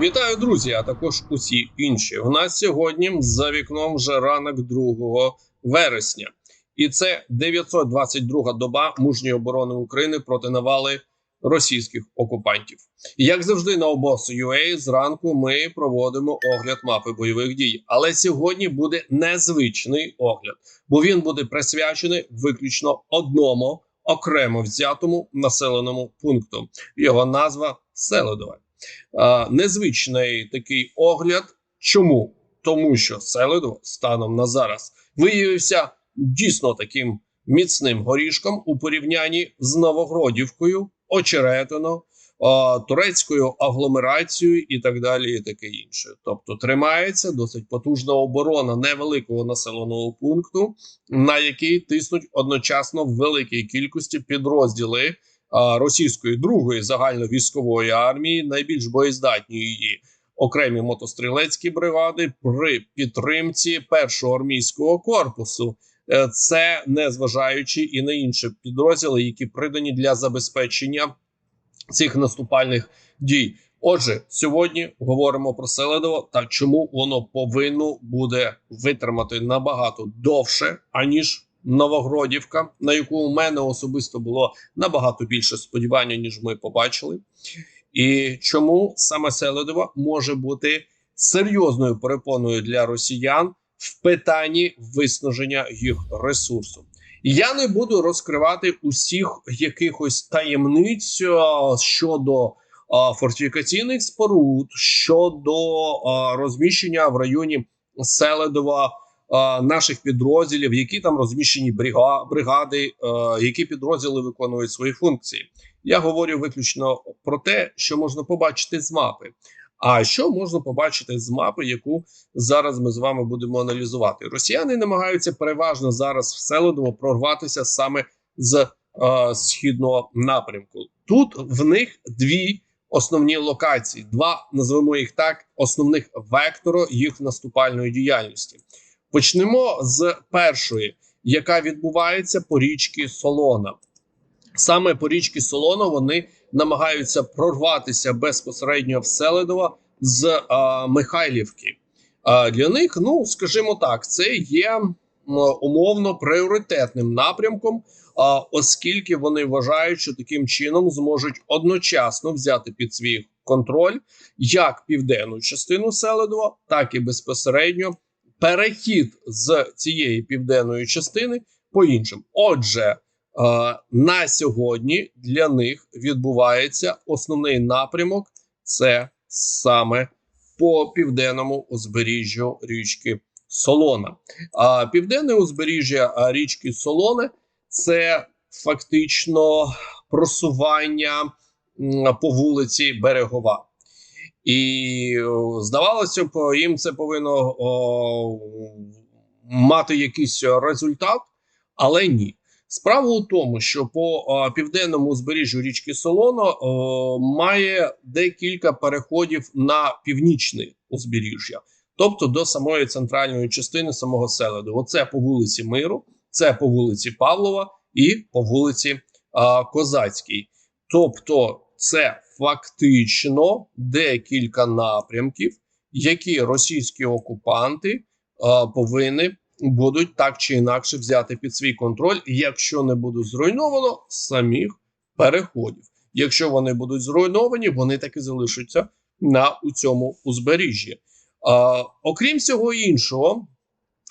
Вітаю, друзі, а також усі інші. У нас сьогодні за вікном вже ранок 2 вересня, і це 922 доба мужньої оборони України проти навали російських окупантів. Як завжди, на обос.ua зранку ми проводимо огляд мапи бойових дій. Але сьогодні буде незвичний огляд, бо він буде присвячений виключно одному окремо взятому населеному пункту. Його назва Селедове. Е, незвичний такий огляд. Чому? Тому що Селидово станом на зараз виявився дійсно таким міцним горішком у порівнянні з Новогродівкою, Очеретино, е, турецькою агломерацією і так далі, і таке інше. Тобто тримається досить потужна оборона невеликого населеного пункту, на який тиснуть одночасно в великій кількості підрозділи російської другої загальновійськової армії, найбільш боєздатні її окремі мотострілецькі бригади при підтримці першого армійського корпусу. Е, Це не зважаючи і на інші підрозділи, які придані для забезпечення цих наступальних дій. Отже, сьогодні говоримо про Селедово та чому воно повинно буде витримати набагато довше аніж Новогродівка, на яку у мене особисто було набагато більше сподівання, ніж ми побачили. І чому саме Селедово може бути серйозною перепоною для росіян в питанні виснаження їх ресурсу. Я не буду розкривати усіх якихось таємниць щодо а, фортифікаційних споруд, щодо а, розміщення в районі Селедова наших підрозділів, які там розміщені брига, бригади, які підрозділи виконують свої функції. Я говорю виключно про те, що можна побачити з мапи. А що можна побачити з мапи, яку зараз ми з вами будемо аналізувати? Росіяни намагаються переважно зараз в Селедово прорватися саме з е, східного напрямку. Тут в них дві основні локації, два називаємо їх так: основних вектора їх наступальної діяльності. Почнемо з першої, яка відбувається по річці Солона. Саме по річці Солона вони намагаються прорватися безпосередньо в Селедово з а, Михайлівки. А, для них, ну скажімо так, це є умовно пріоритетним напрямком, а, оскільки вони вважають, що таким чином зможуть одночасно взяти під свій контроль як південну частину Селедова, так і безпосередньо перехід з цієї південної частини по іншим. Отже. Е, на сьогодні для них відбувається основний напрямок це саме по південному узбережжю річки Солона. А південне узбережжя річки Солоне це фактично просування по вулиці Берегова. І здавалося б, їм це повинно о, мати якийсь результат, але ні. Справа у тому, що по о, південному узбережжю річки Солоно о, має декілька переходів на північне узбережжя, тобто до самої центральної частини самого Селеду. Оце по вулиці Миру, це по вулиці Павлова і по вулиці о, Козацькій. Тобто, це фактично декілька напрямків, які російські окупанти повинні будуть так чи інакше взяти під свій контроль, якщо не буде зруйновано самих переходів. Якщо вони будуть зруйновані, вони таки залишаться на у цьому узбережжі. А, окрім всього іншого,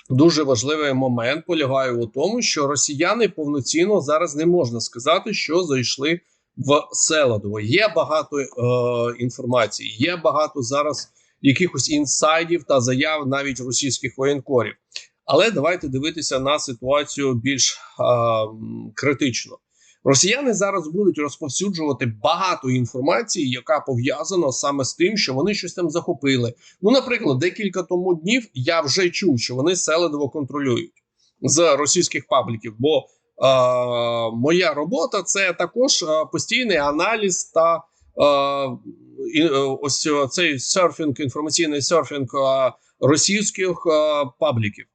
дуже важливий момент полягає у тому, що росіяни повноцінно зараз не можна сказати, що зайшли в Селадово. Є багато е, інформації, є багато зараз якихось інсайдів та заяв навіть російських воєнкорів. Але давайте дивитися на ситуацію більш а, критично. Росіяни зараз будуть розповсюджувати багато інформації, яка пов'язана саме з тим, що вони щось там захопили. Ну, наприклад, декілька тому днів я вже чув, що вони Селедово контролюють з російських пабліків. Бо моя робота це також постійний аналіз та а, і, ось цей серфінг, інформаційний серфінг російських пабліків.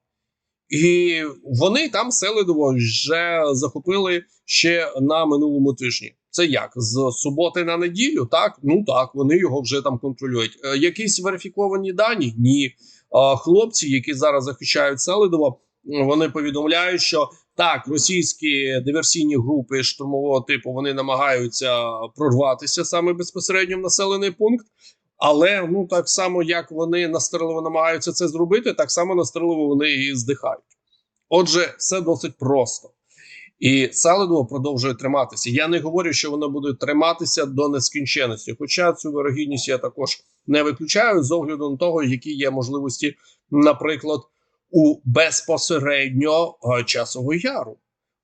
І вони там Селедово вже захопили ще на минулому тижні. Це як з суботи на неділю? Так, ну так, вони його вже там контролюють. Е, якісь верифіковані дані? Ні. Е, хлопці, які зараз захищають Селидово, вони повідомляють, що так, російські диверсійні групи штурмового типу вони намагаються прорватися саме безпосередньо в населений пункт. Але ну так само, як вони настерливо намагаються це зробити, так само настерливо вони і здихають. Отже, все досить просто. І Селидово продовжує триматися. Я не говорю, що воно буде триматися до нескінченності. Хоча цю вирогідність я також не виключаю з огляду на того, які є можливості, наприклад, у безпосередньо е, часового яру.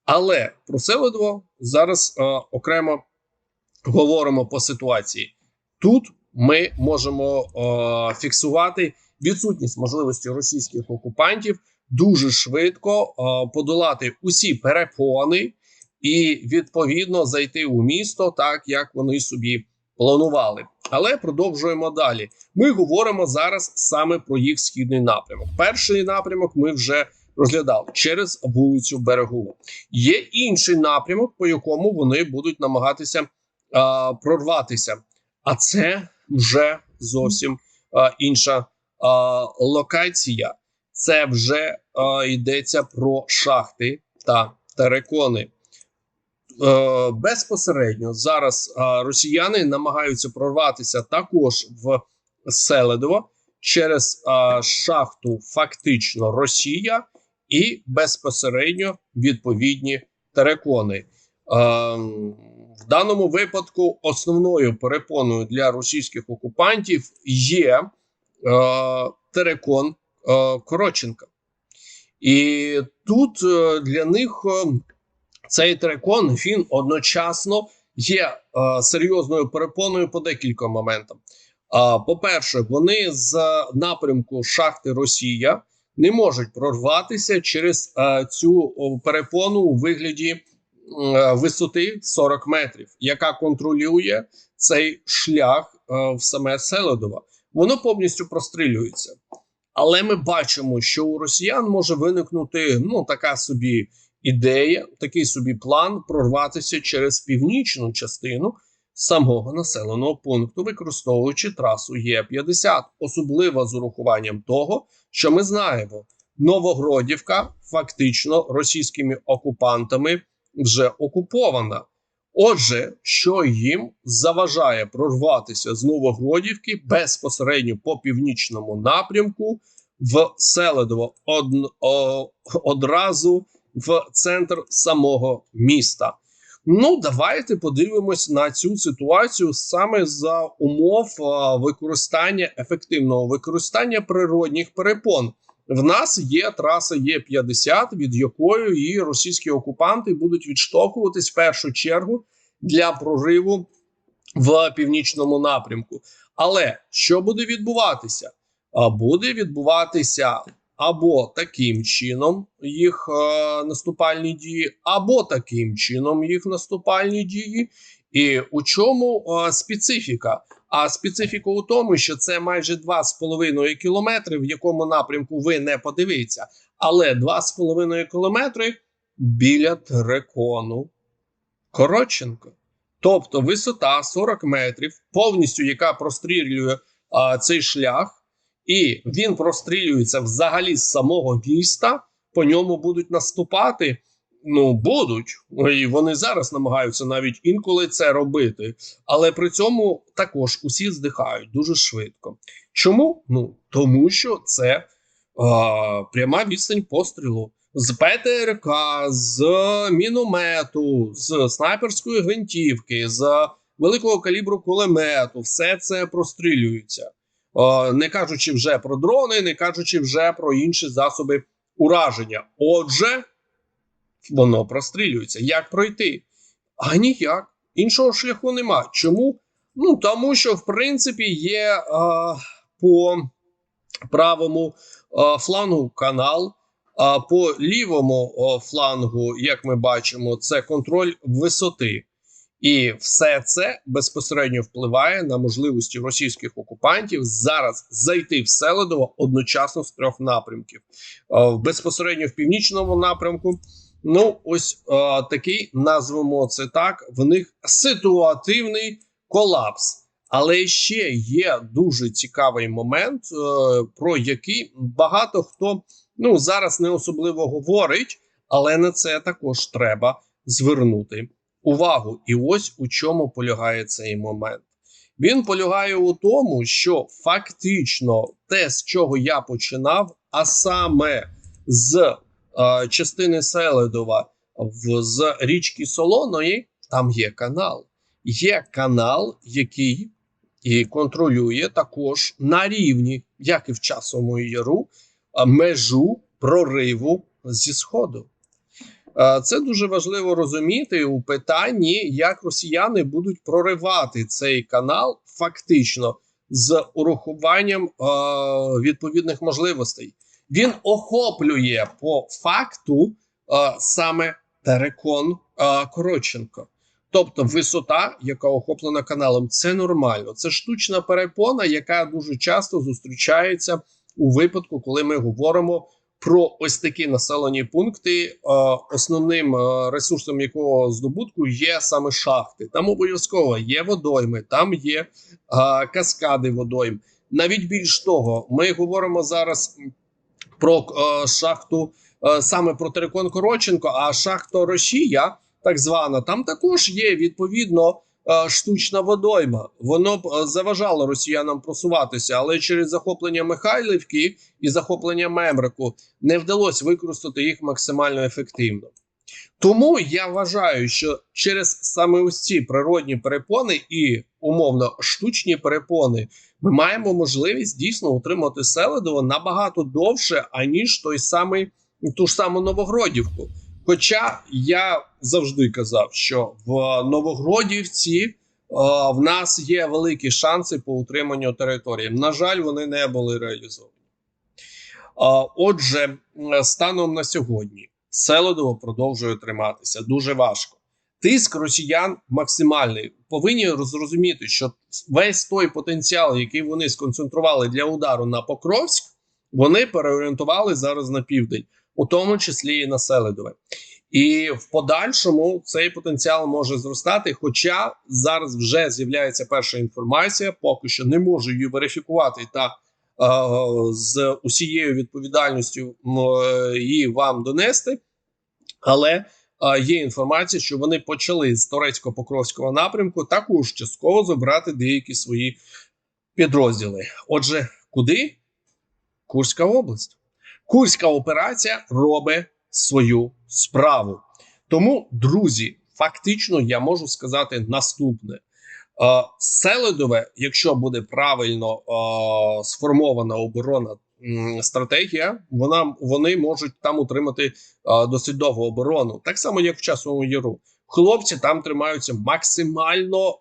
Але про Селидово зараз е, окремо говоримо по ситуації. Тут ми можемо е, фіксувати відсутність можливості російських окупантів дуже швидко е, подолати усі перепони і відповідно зайти у місто, так як вони собі планували. Але продовжуємо далі. Ми говоримо зараз саме про їх східний напрямок. Перший напрямок ми вже розглядали через вулицю Берегову. Є інший напрямок, по якому вони будуть намагатися е, прорватися. А це вже зовсім е, інша е, локація. Це вже е, йдеться про шахти та терекони. Е, безпосередньо зараз е, росіяни намагаються прорватися також в Селедово через е, шахту, фактично Росія, і безпосередньо відповідні терекони. В даному випадку основною перепоною для російських окупантів є терекон е, Короченка. І тут для них цей терекон він одночасно є е, серйозною перепоною по декільком моментам. А по-перше, вони з напрямку шахти Росія не можуть прорватися через е, цю перепону у вигляді е, висоти 40 метрів, яка контролює цей шлях е, в саме Селедово. Воно повністю прострілюється. Але ми бачимо, що у росіян може виникнути ну така собі ідея, такий собі план прорватися через північну частину самого населеного пункту, використовуючи трасу Є50, особливо з урахуванням того, що ми знаємо, Новогродівка фактично російськими окупантами вже окупована. Отже, що їм заважає прорватися з Новогродівки безпосередньо по північному напрямку в Селедово од, одразу в центр самого міста. Ну, давайте подивимось на цю ситуацію саме за умов використання ефективного використання природних перепон. В нас є траса Є50, від якої і російські окупанти будуть відштовхуватись в першу чергу для прориву в північному напрямку. Але що буде відбуватися? Буде відбуватися або таким чином їх е, наступальні дії, або таким чином їх наступальні дії. І у чому е, специфіка? А специфіка у тому, що це майже 2,5 кілометри, в якому напрямку ви не подивіться, але 2,5 кілометри біля Трекону Коротченко. Тобто висота 40 метрів, повністю яка прострілює а, цей шлях і він прострілюється взагалі з самого міста. По ньому будуть наступати. Ну, будуть, і вони зараз намагаються навіть інколи це робити, але при цьому також усі здихають дуже швидко. Чому? Ну тому що це а, пряма відстань пострілу з ПТРК, з міномету, з снайперської гвинтівки, з великого калібру кулемету. Все це прострілюється не кажучи вже про дрони, не кажучи вже про інші засоби ураження. Отже, воно прострілюється. Як пройти? А ніяк. Іншого шляху нема. Чому? Ну тому що в принципі є а, по правому а, флангу канал, а по лівому флангу, як ми бачимо, це контроль висоти. І все це безпосередньо впливає на можливості російських окупантів зараз зайти в Селедово одночасно з трьох напрямків. Безпосередньо в північному напрямку Ну, ось е, такий назвемо це так. В них ситуативний колапс. Але ще є дуже цікавий момент, е, про який багато хто ну зараз не особливо говорить, але на це також треба звернути увагу. І ось у чому полягає цей момент. Він полягає у тому, що фактично те, з чого я починав, а саме з е, частини Селедова в з річки Солоної, там є канал. Є канал, який і контролює також на рівні, як і в часовому яру, межу прориву зі сходу. Е, Це дуже важливо розуміти у питанні, як росіяни будуть проривати цей канал фактично з урахуванням е, відповідних можливостей. Він охоплює по факту е, саме терекон е, Коротченко. Тобто висота, яка охоплена каналом, це нормально. Це штучна перепона, яка дуже часто зустрічається у випадку, коли ми говоримо про ось такі населені пункти, основним ресурсом якого здобутку є саме шахти. Там обов'язково є водойми, там є каскади водойм. Навіть більш того, ми говоримо зараз про шахту саме про Терекон Короченко, а шахта Росія, так звана, там також є відповідно штучна водойма. Воно б е, заважало росіянам просуватися, але через захоплення Михайлівки і захоплення Мемрику не вдалося використати їх максимально ефективно. Тому я вважаю, що через саме ось ці природні перепони і умовно штучні перепони ми маємо можливість дійсно утримати Селедово набагато довше, аніж той самий ту ж саму Новогродівку. Хоча я завжди казав, що в Новогродівці е, в нас є великі шанси по утриманню території. На жаль, вони не були реалізовані. Е, отже, е, станом на сьогодні Селедово продовжує триматися дуже важко. Тиск росіян максимальний. Повинні зрозуміти, що весь той потенціал, який вони сконцентрували для удару на Покровськ, вони переорієнтували зараз на південь, у тому числі і на Селедове. І в подальшому цей потенціал може зростати. Хоча зараз вже з'являється перша інформація, поки що не можу її верифікувати та е, з усією відповідальністю е, її вам донести. Але е, є інформація, що вони почали з турецько-покровського напрямку також частково забрати деякі свої підрозділи. Отже, куди? Курська область. Курська операція робить свою справу. Тому, друзі, фактично я можу сказати наступне: Е, Селедове, якщо буде правильно е, сформована оборона стратегія, вона вони можуть там утримати е, досить довгу оборону, так само як в часовому яру. Хлопці там тримаються максимально е,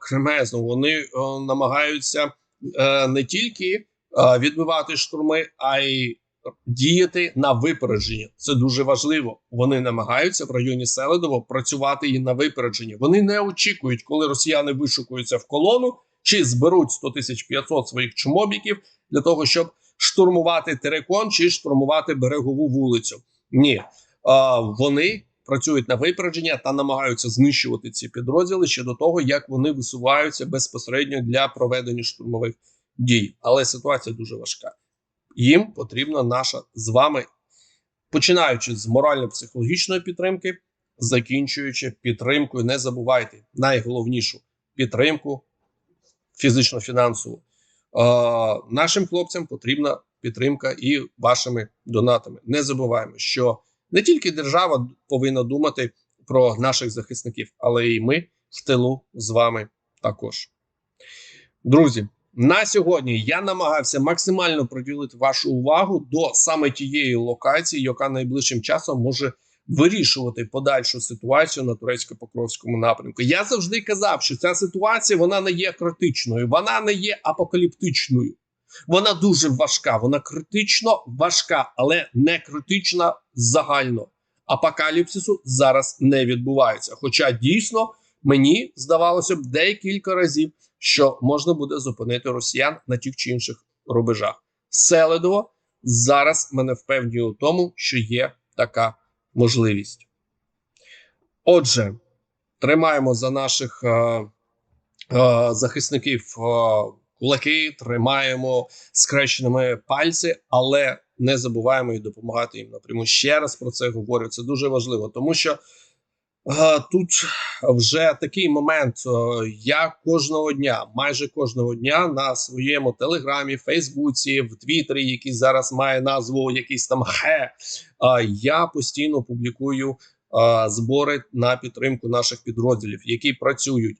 кремезно. Вони е, намагаються е, не тільки е, відбивати штурми, а й діяти на випередження. Це дуже важливо. Вони намагаються в районі Селедово працювати і на випередження. Вони не очікують, коли росіяни вишукуються в колону чи зберуть 100 тисяч 500 своїх чмобіків для того, щоб штурмувати терекон чи штурмувати берегову вулицю. Ні, а, вони працюють на випередження та намагаються знищувати ці підрозділи ще до того, як вони висуваються безпосередньо для проведення штурмових дій. Але ситуація дуже важка. Їм потрібна наша з вами, починаючи з морально-психологічної підтримки, закінчуючи підтримкою. Не забувайте найголовнішу підтримку фізично-фінансову. Е, нашим хлопцям потрібна підтримка і вашими донатами. Не забуваємо, що не тільки держава повинна думати про наших захисників, але і ми в тилу з вами також. Друзі, на сьогодні я намагався максимально приділити вашу увагу до саме тієї локації, яка найближчим часом може вирішувати подальшу ситуацію на турецько-покровському напрямку. Я завжди казав, що ця ситуація вона не є критичною, вона не є апокаліптичною. Вона дуже важка, вона критично важка, але не критична загально. Апокаліпсису зараз не відбувається. Хоча дійсно мені здавалося б декілька разів, що можна буде зупинити росіян на тих чи інших рубежах. Селедово зараз мене впевнює у тому, що є така можливість. Отже, тримаємо за наших е, е, захисників е, кулаки, тримаємо скрещеними пальці, але не забуваємо і допомагати їм напряму. Ще раз про це говорю. Це дуже важливо, тому що е, тут вже такий момент. е, я кожного дня, майже кожного дня на своєму телеграмі, Фейсбуці, в Твіттері, який зараз має назву якийсь там хе. е, я постійно публікую е, збори на підтримку наших підрозділів, які працюють.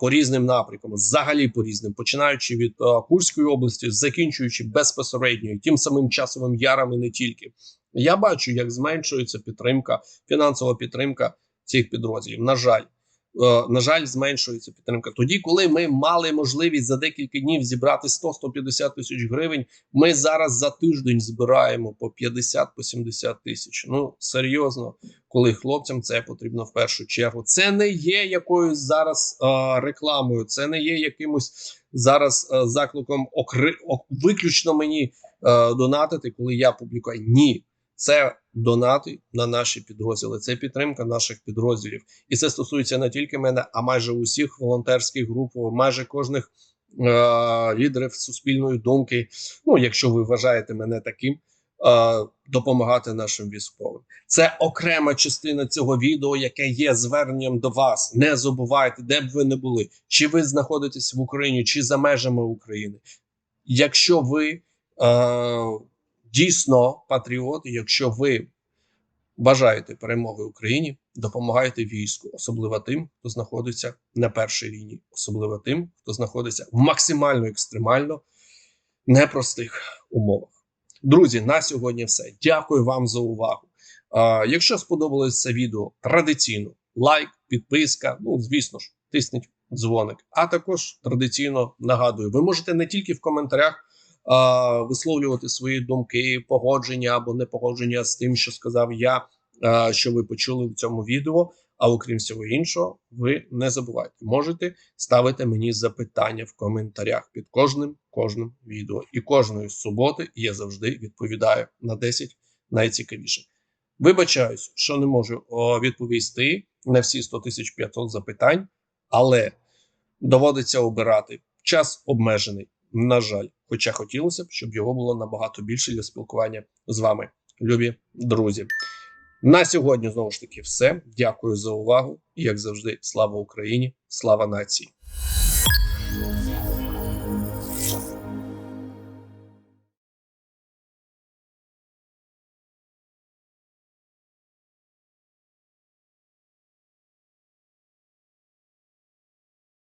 По різним напрямкам, взагалі по різним, починаючи від Курської області, закінчуючи безпосередньо тим самим часовим яром і не тільки. Я бачу, як зменшується підтримка, фінансова підтримка цих підрозділів. На жаль, е, на жаль, зменшується підтримка. Тоді, коли ми мали можливість за декілька днів зібрати 100-150 тисяч гривень, ми зараз за тиждень збираємо по 50-70 тисяч. Ну серйозно, коли хлопцям це потрібно в першу чергу. Це не є якоюсь зараз е, рекламою, це не є якимось зараз е, закликом окри... ок- виключно мені е, донатити, коли я публікую. Ні. Це донати на наші підрозділи, це підтримка наших підрозділів, і це стосується не тільки мене, а майже усіх волонтерських груп, майже кожних е- лідерів суспільної думки. Ну, якщо ви вважаєте мене таким, е- допомагати нашим військовим. Це окрема частина цього відео, яке є зверненням до вас. Не забувайте, де б ви не були, чи ви знаходитесь в Україні, чи за межами України. Якщо ви е- дійсно патріоти, якщо ви бажаєте перемоги Україні, допомагайте війську, особливо тим, хто знаходиться на першій лінії, особливо тим, хто знаходиться в максимально екстремально непростих умовах. Друзі, на сьогодні все. Дякую вам за увагу. А, якщо сподобалось це відео, традиційно лайк, підписка. Ну, звісно ж, тисніть дзвоник. А також традиційно нагадую, ви можете не тільки в коментарях висловлювати свої думки, погодження або непогодження з тим, що сказав я, що ви почули в цьому відео. А окрім всього іншого, ви не забувайте, можете ставити мені запитання в коментарях під кожним кожним відео. І кожної суботи я завжди відповідаю на 10 найцікавіше. Вибачаюсь, що не можу відповісти на всі 100 тисяч 500 запитань, але доводиться обирати час обмежений. На жаль, хоча хотілося б, щоб його було набагато більше для спілкування з вами, любі друзі. На сьогодні знову ж таки все. Дякую за увагу. І як завжди, слава Україні, слава нації.